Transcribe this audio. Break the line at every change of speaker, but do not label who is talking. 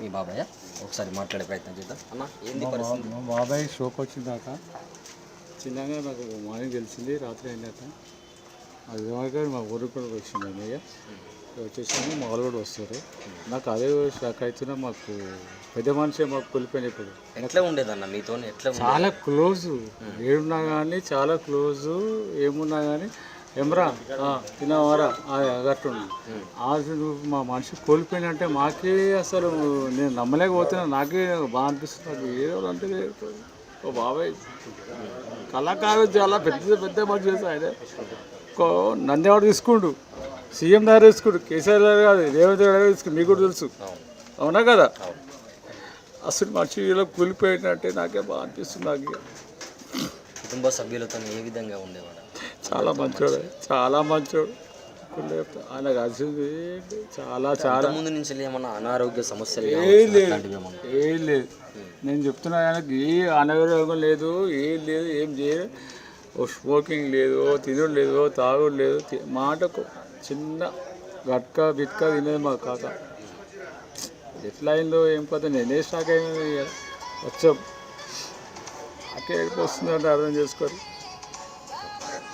మీ బాబాయ్ ఒకసారి మాట్లాడే ప్రయత్నం చేద్దాం. అన్న ఏంది పరిస్థితి?
మా బాబాయ్ షోక్ వచ్చిందాక? చిన్నగా నాకు మార్నింగ్ తెలిసింది రాత్రి అయిందాక అది మా ఊరికి కూడా వచ్చింది అన్నయ్య. వచ్చేసాము మా వాళ్ళు కూడా వస్తారు. నాకు అదే షాక్ అవుతున్నా మాకు పెద్ద మనిషి మాకు కోల్పోయిన ఇప్పుడు.
ఎట్లా ఉండేదన్న మీతో ఎట్లా?
చాలా క్లోజ్. ఏడున్నా కానీ చాలా క్లోజ్. ఏమున్నా కానీ ఎమరా తినవారా? అగట్టుండి అసలు మా మనిషి కోల్పోయినంటే మాకే అసలు నేను నమ్మలేకపోతున్నా. నాకే బాగా అనిపిస్తుంది. నాకు ఏదో అంటే ఓ బాబాయ్ కళాకారు చాలా పెద్ద పెద్ద మనిషి చేసి ఆయన. ఒక నందేవాడు తీసుకుండు. సీఎం దగ్గర తీసుకుండు. కేసీఆర్ గారు కాదు రేవంత్ గారు తీసుకుండు. మీకు కూడా తెలుసు. అవునా కదా? అసలు మనిషి ఇలా కూలిపోయినట్టే నాకే బాగా అనిపిస్తుంది నాకు.
కుటుంబ సభ్యులతో ఏ విధంగా ఉండేవాడు?
చాలా మంచోడు. చాలా మంచోడు. ఆయన కలిసింది చాలా చాలా.
ముందు నుంచి ఏమన్నా అనారోగ్య సమస్యలు
ఏం లేదు. ఏం లేదు. నేను చెప్తున్నా ఆయనకి ఏ అనారోగ్యం లేదు ఏం లేదు ఏం చేయలేదు. ఓ స్మోకింగ్ లేదు తినుడు లేదు తాగుడు లేదు. మాటకు చిన్న గట్క బిట్క తినేది మా కాక ఎట్లా అయిందో ఏం కథ నేనే స్టాక్ అయింది వచ్చాం. అక్కడ వస్తుందంటే అర్థం చేసుకోరు.